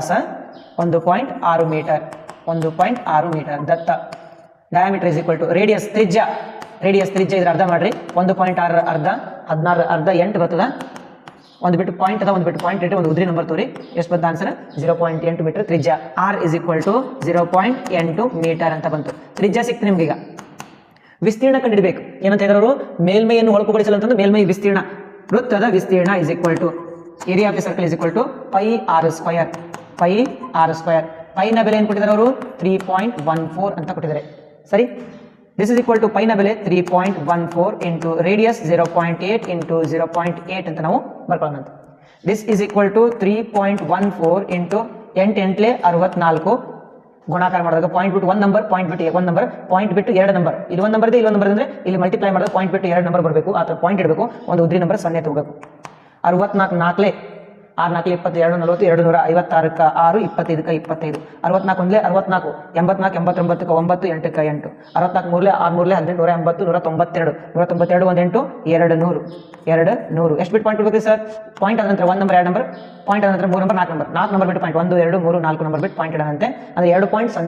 ವ್ಯಾಸ ಒಂದು ಪಾಯಿಂಟ್ ಆರು ಮೀಟರ್ ಒಂದು ಪಾಯಿಂಟ್ ಆರು metre Datta. Diameter is equal to radius ತ್ರಿಜ್ಯ. ರೇಡಿಯಸ್ ತ್ರಿಜ್ಯ ಇದ್ರ ಅರ್ಧ ಮಾಡ್ರಿ. ಒಂದು ಪಾಯಿಂಟ್ ಆರು ಅರ್ಧ ಹದಿನಾರು ಅರ್ಧ, ಎಂಟು ಬರ್ತದ? ಒಂದು ಬಿಟ್ಟು ಪಾಯಿಂಟ್ ಅದ, ಒಂದು ಬಿಟ್ಟು ಪಾಯಿಂಟ್ ಇಟ್ಟು ಒಂದು ಉದ್ರಿ ನಂಬರ್ ತೋರಿ. ಎಷ್ಟು ಬಂತ ಆನ್ಸರ್ ಜೀರೋ ಪಾಯಿಂಟ್ ಎಂಟು ಮೀಟರ್ ತ್ರಿಜ್ಯ. R is equal to zero point ಎಂಟು ಮೀಟರ್ ಅಂತ ಬಂತು. ತ್ರಿಜ್ಯ ಸಿಕ್ತು ನಿಮ್ಗೀಗ. ವಿಸ್ತೀರ್ಣ ಕಂಡಿಡಬೇಕು. ಏನಂತ ಹೇಳಿದ್ರು ಮೇಲ್ಮೈಯನ್ನು ಹೊಳಪುಗೊಳಿಸಲು ಅಂತಂದ್ರೆ ಮೇಲ್ಮೈ ವಿಸ್ತೀರ್ಣ. ವೃತ್ತದ ವಿಸ್ತೀರ್ಣ is equal to area of circle is equal to pi R square pi R square ಪೈನ ಬೆಲೆ ಏನು ಕೊಟ್ಟಿದ್ದಾರೆ ಅವರು? ತ್ರೀ ಪಾಯಿಂಟ್ ಒನ್ ಫೋರ್ ಅಂತ ಕೊಟ್ಟಿದ್ದಾರೆ. ಸರಿ? ದಿಸ್ ಇಸ್ ಈಕ್ವಲ್ ಟು ಪೈನ ಬೆಲೆ three point one four into radius zero point eight into zero point eight ಅಂತ ನಾವು ಬರ್ಕೊಳ್ಳೋಣ this is equal to three point one four into ಎಂಟು ಎಂಟ್ಲೆ ಅರವತ್ನಾಲ್ಕು ಗುಣಾಕಾರ ಮಾಡಿದಾಗ ಪಾಯಿಂಟ್ ಬಿಟ್ಟು ಒಂದು ನಂಬರ್ ಪಾಯಿಂಟ್ ಬಿಟ್ಟು ಒಂದು ನಂಬರ್ ಪಾಯಿಂಟ್ ಬಿಟ್ಟು ಎರಡು ನಂಬರ್ ಇಲ್ಲಿ ಒಂದು ನಂಬರ್ ಇದೆ, ಇಲ್ಲಿ ಒಂದು ನಂಬರ್ ಅಂದರೆ ಇಲ್ಲಿ ಮಲ್ಟಿಪ್ಲೈ ಮಾಡಿದಾಗ ಪಾಯಿಂಟ್ ಬಿಟ್ಟು ಎರಡು ನಂಬರ್ ಬರಬೇಕು. ಆ ಥರ ಪಾಯಿಂಟ್ ಇಡಬೇಕು. ಒಂದು ಉದ್ರಿ ನಂಬರ್ ಸೊನ್ನೆ ತಗೋಬೇಕು. ಅರವತ್ನಾಲ್ಕು ನಾಲ್ಕಲೆ ಆರು ನಾಲ್ಕು ಇಪ್ಪತ್ತೆರಡು, ನಲವತ್ತು ಎರಡು ನೂರ ಐವತ್ತಾರಕ್ಕೆ ಆರು, ಇಪ್ಪತ್ತೈದಕ್ಕೆ ಇಪ್ಪತ್ತೈದು. ಅರವತ್ನಾಲ್ಕು ಒಂದ್ಲೇ ಅರವತ್ನಾಲ್ಕು, ಎಂಬತ್ನಾಲ್ಕು, ಎಂಬತ್ತೊಂಬತ್ತಕ್ಕೆ ಒಂಬತ್ತು, ಎಂಟಕ್ಕೆ ಎಂಟು. ಅರವತ್ನಾಲ್ಕು ಮೂರಲೆ ಆರು, ಮೂರಲೆ ಹದಿನೆಂಟು, ನೂರ ಎಂಬತ್ತು, ನೂರ ತೊಂಬತ್ತೆರಡು ನೂರ ತೊಂಬತ್ತೆರಡು ಒಂದು ಎಂಟು ಎರಡು ನೂರು. ಎರಡು ನೂರು. ಎಷ್ಟು ಬಿಟ್ಟು ಪಾಯಿಂಟ್ ಇಡಬೇಕು ಸರ್? ಪಾಯಿಂಟ್ ಆದ ನಂತರ ಒಂದು ನಂಬರ್ ಎರಡು ನಂಬರ್ ಪಾಯಿಂಟ್ ಆದ ನಂತರ ಮೂರು ನಂಬರ್ ನಾಲ್ಕು ನಂಬರ್ ನಾಲ್ಕು ನಂಬರ್ ಬಿಟ್ಟು ಪಾಯಿಂಟ್. ಒಂದು, ಎರಡು, ಮೂರು, ನಾಲ್ಕು ನಂಬರ್ ಬಿಟ್ಟು ಪಾಯಿಂಟ್ ಇಡಂತೆ ಅಂದರೆ ಎರಡು ಪಾಯಿಂಟ್